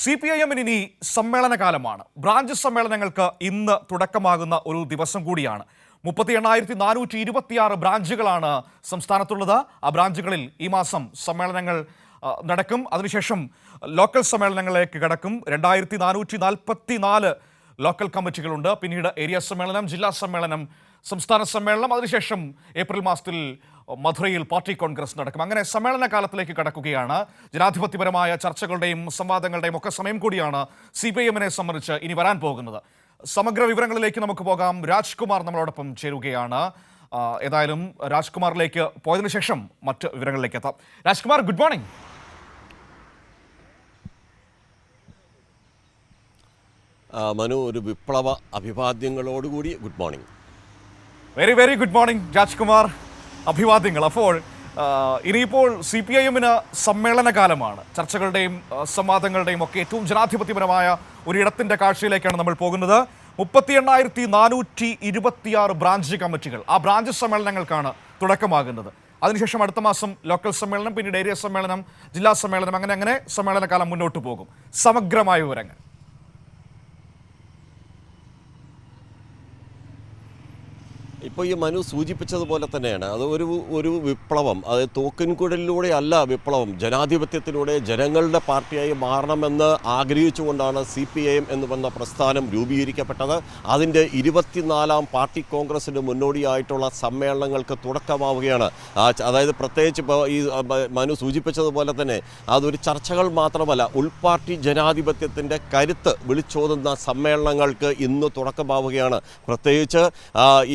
C P I എമ്മിന് ഇനി സമ്മേളന കാലമാണ് ബ്രാഞ്ച് സമ്മേളനങ്ങൾക്ക് ഇന്ന് തുടക്കമാകുന്ന ഒരു ദിവസം കൂടിയാണ്. മുപ്പത്തി എണ്ണായിരത്തി നാനൂറ്റി ഇരുപത്തിയാറ് ബ്രാഞ്ചുകളാണ് സംസ്ഥാനത്തുള്ളത്. ആ ബ്രാഞ്ചുകളിൽ ഈ മാസം സമ്മേളനങ്ങൾ നടക്കും. അതിനുശേഷം ലോക്കൽ സമ്മേളനങ്ങളിലേക്ക് കടക്കും. രണ്ടായിരത്തി നാനൂറ്റി നാൽപ്പത്തി നാല് ലോക്കൽ കമ്മിറ്റികളുണ്ട്. പിന്നീട് ഏരിയ സമ്മേളനം ജില്ലാ സമ്മേളനം സംസ്ഥാന സമ്മേളനം. അതിനുശേഷം ഏപ്രിൽ മാസത്തിൽ മധുരയിൽ പാർട്ടി കോൺഗ്രസ് നടക്കും. അങ്ങനെ സമ്മേളന കാലത്തിലേക്ക് കടക്കുകയാണ്. ജനാധിപത്യപരമായ ചർച്ചകളുടെയും സംവാദങ്ങളുടെയും ഒക്കെ സമയം കൂടിയാണ് സി പി എമ്മിനെ സംബന്ധിച്ച് ഇനി വരാൻ പോകുന്നത്. സമഗ്ര വിവരങ്ങളിലേക്ക് നമുക്ക് പോകാം. രാജ്കുമാർ നമ്മളോടൊപ്പം ചേരുകയാണ്. ഏതായാലും രാജ്കുമാറിലേക്ക് പോയതിനു ശേഷം മറ്റ് വിവരങ്ങളിലേക്ക് എത്താം. രാജ്കുമാർ ഗുഡ് മോർണിംഗ് മനു ഒരു വിപ്ലവ അഭിവാദ്യങ്ങളോടുകൂടി good morning very very good morning Rajkumar. അഭിവാദ്യങ്ങൾ. അപ്പോൾ ഇനിയിപ്പോൾ സി പി ഐ എമ്മിന് സമ്മേളന കാലമാണ് ചർച്ചകളുടെയും സംവാദങ്ങളുടെയും ഒക്കെ ഏറ്റവും ജനാധിപത്യപരമായ ഒരു ഇടത്തിന്റെ കാഴ്ചയിലേക്കാണ് നമ്മൾ പോകുന്നത്. മുപ്പത്തി എണ്ണായിരത്തി നാനൂറ്റി ഇരുപത്തിയാറ് ബ്രാഞ്ച് കമ്മിറ്റികൾ. ആ ബ്രാഞ്ച് സമ്മേളനങ്ങൾക്കാണ് തുടക്കമാകുന്നത്. അതിനുശേഷം അടുത്ത മാസം ലോക്കൽ സമ്മേളനം പിന്നീട് ഏരിയ സമ്മേളനം ജില്ലാ സമ്മേളനം അങ്ങനെ അങ്ങനെ സമ്മേളന കാലം മുന്നോട്ട് പോകും. സമഗ്രമായ വിവരങ്ങൾ. ഇപ്പോൾ ഈ മനു സൂചിപ്പിച്ചതുപോലെ തന്നെയാണ്. അത് ഒരു ഒരു വിപ്ലവം. അത് തോക്കിൻകുഴലിലൂടെ അല്ല വിപ്ലവം. ജനാധിപത്യത്തിലൂടെ ജനങ്ങളുടെ പാർട്ടിയായി മാറണമെന്ന് ആഗ്രഹിച്ചുകൊണ്ടാണ് സി പി ഐ എം എന്ന് പറഞ്ഞ പ്രസ്ഥാനം രൂപീകരിക്കപ്പെട്ടത്. അതിന്റെ ഇരുപത്തിനാലാം പാർട്ടി കോൺഗ്രസിന് മുന്നോടിയായിട്ടുള്ള സമ്മേളനങ്ങൾക്ക് തുടക്കമാവുകയാണ്. അതായത് പ്രത്യേകിച്ച് ഇപ്പോൾ ഈ മനു സൂചിപ്പിച്ചതുപോലെ തന്നെ അതൊരു ചർച്ചകൾ മാത്രമല്ല ഉൾപാർട്ടി ജനാധിപത്യത്തിന്റെ കരുത്ത് വിളിച്ചോതുന്ന സമ്മേളനങ്ങൾക്ക് ഇന്ന് തുടക്കമാവുകയാണ്. പ്രത്യേകിച്ച്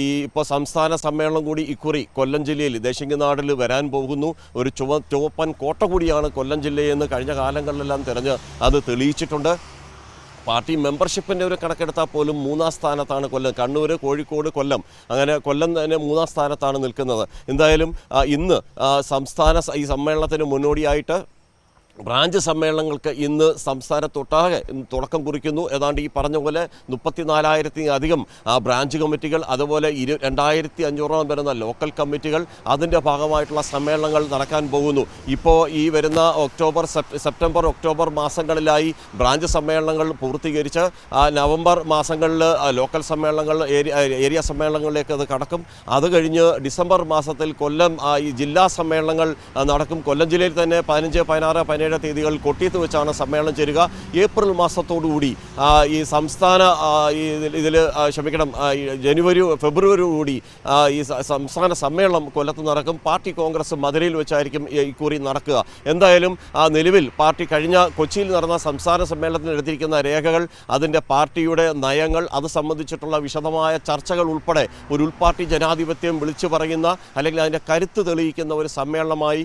ഈ ഇപ്പോൾ സംസ്ഥാന സമ്മേളനം കൂടി ഇക്കുറി കൊല്ലം ജില്ലയിൽ ദേശിംഗനാടിൽ വരാൻ പോകുന്നു. ഒരു ചുവ ചുവപ്പൻ കോട്ട കൂടിയാണ് കൊല്ലം ജില്ലയെന്ന് കഴിഞ്ഞ കാലങ്ങളിലെല്ലാം തിരഞ്ഞ് അത് തെളിയിച്ചിട്ടുണ്ട്. പാർട്ടി മെമ്പർഷിപ്പിന്റെ ഒരു കണക്കെടുത്താൽ പോലും മൂന്നാം സ്ഥാനത്താണ് കൊല്ലം. കണ്ണൂർ കോഴിക്കോട് കൊല്ലം. അങ്ങനെ കൊല്ലം തന്നെ മൂന്നാം സ്ഥാനത്താണ് നിൽക്കുന്നത്. എന്തായാലും ഇന്ന് സംസ്ഥാന ഈ സമ്മേളനത്തിന് മുന്നോടിയായിട്ട് ബ്രാഞ്ച് സമ്മേളനങ്ങൾക്ക് ഇന്ന് സംസ്ഥാനത്തൊട്ടാകെ തുടക്കം കുറിക്കുന്നു. ഏതാണ്ട് ഈ പറഞ്ഞ പോലെ മുപ്പത്തിനാലായിരത്തി അധികം ബ്രാഞ്ച് കമ്മിറ്റികൾ അതുപോലെ ഇരു രണ്ടായിരത്തി അഞ്ഞൂറോളം വരുന്ന ലോക്കൽ കമ്മിറ്റികൾ അതിന്റെ ഭാഗമായിട്ടുള്ള സമ്മേളനങ്ങൾ നടക്കാൻ പോകുന്നു. ഇപ്പോൾ ഈ വരുന്ന ഒക്ടോബർ സെപ്റ്റംബർ ഒക്ടോബർ മാസങ്ങളിലായി ബ്രാഞ്ച് സമ്മേളനങ്ങൾ പൂർത്തീകരിച്ച് നവംബർ മാസങ്ങളിൽ ലോക്കൽ സമ്മേളനങ്ങൾ ഏരിയ സമ്മേളനങ്ങളിലേക്ക് അത് കടക്കും. അത് കഴിഞ്ഞ് ഡിസംബർ മാസത്തിൽ കൊല്ലം ഈ ജില്ലാ സമ്മേളനങ്ങൾ നടക്കും. കൊല്ലം ജില്ലയിൽ തന്നെ പതിനഞ്ച് പതിനാറ് പതിനേഴ് തീയതികൾ കൊട്ടിയത്ത് വെച്ചാണ് സമ്മേളനം ചേരുക. ഏപ്രിൽ മാസത്തോടുകൂടി ഈ സംസ്ഥാന ഇതിൽ ക്ഷമിക്കണം ജനുവരി ഫെബ്രുവരി കൂടി ഈ സംസ്ഥാന സമ്മേളനം കൊല്ലത്ത് നടക്കും. പാർട്ടി കോൺഗ്രസ് മധുരയിൽ വെച്ചായിരിക്കും ഇക്കുറി നടക്കുക. എന്തായാലും നിലവിൽ പാർട്ടി കഴിഞ്ഞ കൊച്ചിയിൽ നടന്ന സംസ്ഥാന സമ്മേളനത്തിന് എടുത്തിരിക്കുന്ന രേഖകൾ അതിന്റെ പാർട്ടിയുടെ നയങ്ങൾ അത് സംബന്ധിച്ചിട്ടുള്ള വിശദമായ ചർച്ചകൾ ഉൾപ്പെടെ ഒരു ഉൾപാർട്ടി ജനാധിപത്യം വിളിച്ചു പറയുന്ന അല്ലെങ്കിൽ അതിന്റെ കരുത്ത് തെളിയിക്കുന്ന ഒരു സമ്മേളനമായി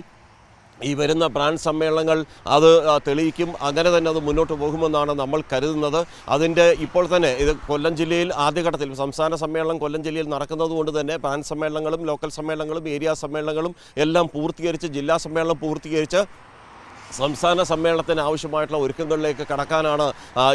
ഈ വരുന്ന ബ്രാൻഡ് സമ്മേളനങ്ങൾ അത് തെളിയിക്കും. അങ്ങനെ തന്നെ അത് മുന്നോട്ട് പോകുമെന്നാണ് നമ്മൾ കരുതുന്നത്. അതിന്റെ ഇപ്പോൾ തന്നെ ഇത് കൊല്ലം ജില്ലയിൽ ആദ്യഘട്ടത്തിൽ സംസ്ഥാന സമ്മേളനം കൊല്ലം ജില്ലയിൽ നടക്കുന്നത് കൊണ്ട് തന്നെ ബ്രാൻഡ് സമ്മേളനങ്ങളും ലോക്കൽ സമ്മേളനങ്ങളും ഏരിയ സമ്മേളനങ്ങളും എല്ലാം പൂർത്തീകരിച്ച് ജില്ലാ സമ്മേളനം പൂർത്തീകരിച്ച് സംസ്ഥാന സമ്മേളനത്തിന് ആവശ്യമായിട്ടുള്ള ഒരുക്കങ്ങളിലേക്ക് കടക്കാനാണ്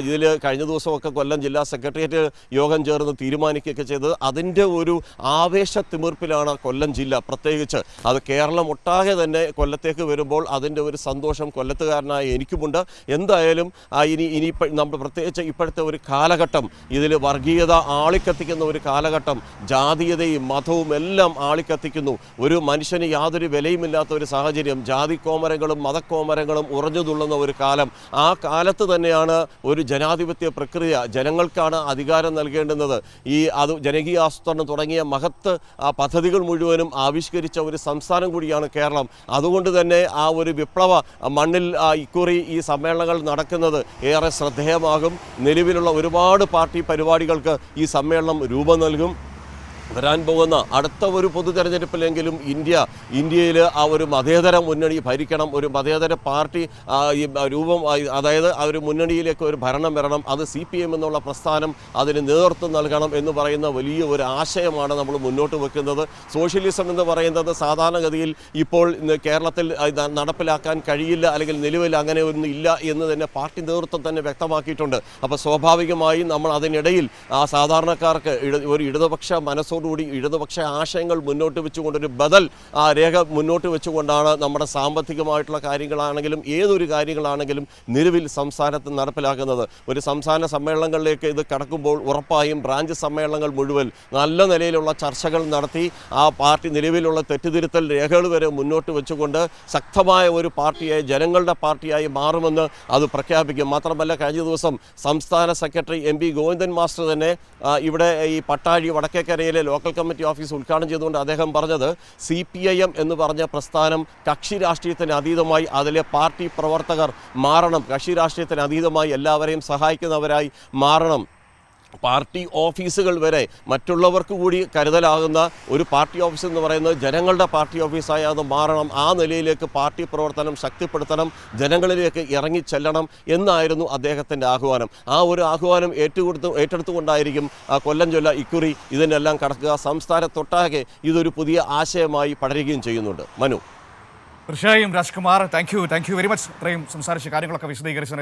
ഇതിൽ കഴിഞ്ഞ ദിവസമൊക്കെ കൊല്ലം ജില്ലാ സെക്രട്ടേറിയറ്റ് യോഗം ചേർന്ന് തീരുമാനിക്കുകയൊക്കെ ചെയ്തത്. അതിന്റെ ഒരു ആവേശ തിമിർപ്പിലാണ് കൊല്ലം ജില്ല പ്രത്യേകിച്ച്. അത് കേരളം ഒട്ടാകെ തന്നെ കൊല്ലത്തേക്ക് വരുമ്പോൾ അതിന്റെ ഒരു സന്തോഷം കൊല്ലത്തുകാരനായ എനിക്കുമുണ്ട്. എന്തായാലും ഇനി ഇനി നമ്മൾ പ്രത്യേകിച്ച് ഇപ്പോഴത്തെ ഒരു കാലഘട്ടം ഇതിൽ വർഗീയത ആളിക്കത്തിക്കുന്ന ഒരു കാലഘട്ടം ജാതീയതയും മതവും എല്ലാം ആളിക്കത്തിക്കുന്നു. ഒരു മനുഷ്യന് യാതൊരു വിലയുമില്ലാത്ത ഒരു സാഹചര്യം ജാതി കോമരങ്ങളും മതക്കോമരങ്ങളും ഉറഞ്ഞു തുള്ളുന്ന ഒരു കാലം. ആ കാലത്ത് തന്നെയാണ് ഒരു ജനാധിപത്യ പ്രക്രിയ. ജനങ്ങൾക്കാണ് അധികാരം നൽകേണ്ടുന്നത്. ഈ അത് ജനകീയ ആസൂത്രണം തുടങ്ങിയ മഹത്ത് പദ്ധതികൾ മുഴുവനും ആവിഷ്കരിച്ച ഒരു സംസ്ഥാനം കൂടിയാണ് കേരളം. അതുകൊണ്ട് തന്നെ ആ ഒരു വിപ്ലവ മണ്ണിൽ ഇക്കുറി ഈ സമ്മേളനങ്ങൾ നടക്കുന്നത് ഏറെ ശ്രദ്ധേയമാകും. നിലവിലുള്ള ഒരുപാട് പാർട്ടി പരിപാടികൾക്ക് ഈ സമ്മേളനം രൂപം നൽകും. വരാൻ പോകുന്ന അടുത്ത ഒരു പൊതു തെരഞ്ഞെടുപ്പിലെങ്കിലും ഇന്ത്യ ഇന്ത്യയിൽ ആ ഒരു മതേതര മുന്നണി ഭരിക്കണം ഒരു മതേതര പാർട്ടി രൂപം അതായത് ആ ഒരു മുന്നണിയിലേക്ക് ഒരു ഭരണം വരണം അത് സി പി എം എന്നുള്ള പ്രസ്ഥാനം അതിന് നേതൃത്വം നൽകണം എന്ന് പറയുന്ന വലിയ ഒരു ആശയമാണ് നമ്മൾ മുന്നോട്ട് വെക്കുന്നത്. സോഷ്യലിസം എന്ന് പറയുന്നത് സാധാരണഗതിയിൽ ഇപ്പോൾ കേരളത്തിൽ നടപ്പിലാക്കാൻ കഴിയില്ല അല്ലെങ്കിൽ നിലവിൽ അങ്ങനെ ഒന്നും ഇല്ല എന്ന് തന്നെ പാർട്ടി നേതൃത്വം തന്നെ വ്യക്തമാക്കിയിട്ടുണ്ട്. അപ്പോൾ സ്വാഭാവികമായും നമ്മൾ അതിനിടയിൽ ആ സാധാരണക്കാർക്ക് ഒരു ഇടതുപക്ഷ മനസ്സോട് ആവേശത്തോടുകൂടി ഇടതുപക്ഷ ആശയങ്ങൾ മുന്നോട്ട് വെച്ചുകൊണ്ടൊരു ബദൽ രേഖ മുന്നോട്ട് വെച്ചുകൊണ്ടാണ് നമ്മുടെ സാമ്പത്തികമായിട്ടുള്ള കാര്യങ്ങളാണെങ്കിലും ഏതൊരു കാര്യങ്ങളാണെങ്കിലും നിലവിൽ സംസ്ഥാനത്ത് നടപ്പിലാക്കുന്നത്. ഒരു സംസ്ഥാന സമ്മേളനങ്ങളിലേക്ക് ഇത് കടക്കുമ്പോൾ ഉറപ്പായും ബ്രാഞ്ച് സമ്മേളനങ്ങൾ മുഴുവൻ നല്ല നിലയിലുള്ള ചർച്ചകൾ നടത്തി ആ പാർട്ടി നിലവിലുള്ള തെറ്റുതിരുത്തൽ രേഖകൾ വരെ മുന്നോട്ട് വെച്ചുകൊണ്ട് ശക്തമായ ഒരു പാർട്ടിയായി ജനങ്ങളുടെ പാർട്ടിയായി മാറുമെന്ന് അത് പ്രഖ്യാപിക്കും. മാത്രമല്ല കഴിഞ്ഞ ദിവസം സംസ്ഥാന secretary M P Govindan master തന്നെ ഇവിടെ ഈ പട്ടാഴി വടക്കേക്കരയിലെ ലോക്കൽ കമ്മിറ്റി ഓഫീസ് ഉദ്ഘാടനം ചെയ്തുകൊണ്ട് അദ്ദേഹം പറഞ്ഞത് സി പി ഐ എം എന്ന് പറഞ്ഞ പ്രസ്ഥാനം കക്ഷി രാഷ്ട്രീയത്തിന് അതീതമായി അതിലെ പാർട്ടി പ്രവർത്തകർ മാറണം. കക്ഷി രാഷ്ട്രീയത്തിന് അതീതമായി എല്ലാവരെയും സഹായിക്കുന്നവരായി മാറണം. പാർട്ടി ഓഫീസുകൾ വരെ മറ്റുള്ളവർക്ക് കൂടി കരുതലാകുന്ന ഒരു പാർട്ടി ഓഫീസ് എന്ന് പറയുന്നത് ജനങ്ങളുടെ പാർട്ടി ഓഫീസായി അത് മാറണം. ആ നിലയിലേക്ക് പാർട്ടി പ്രവർത്തനം ശക്തിപ്പെടുത്തണം. ജനങ്ങളിലേക്ക് ഇറങ്ങിച്ചെല്ലണം എന്നായിരുന്നു അദ്ദേഹത്തിന്റെ ആഹ്വാനം. ആ ഒരു ആഹ്വാനം ഏറ്റുകൊടുത്ത് ഏറ്റെടുത്തുകൊണ്ടായിരിക്കും ആ കൊല്ലം ചൊല്ല ഇക്കുറി ഇതിനെല്ലാം കടക്കുക. സംസ്ഥാനത്തൊട്ടാകെ ഇതൊരു പുതിയ ആശയമായി പടരുകയും ചെയ്യുന്നുണ്ട്. മനു. തീർച്ചയായും Rajkumar thank you thank you very much ഇത്രയും സംസാരിച്ച കാര്യങ്ങളൊക്കെ വിശദീകരിച്ചതിന്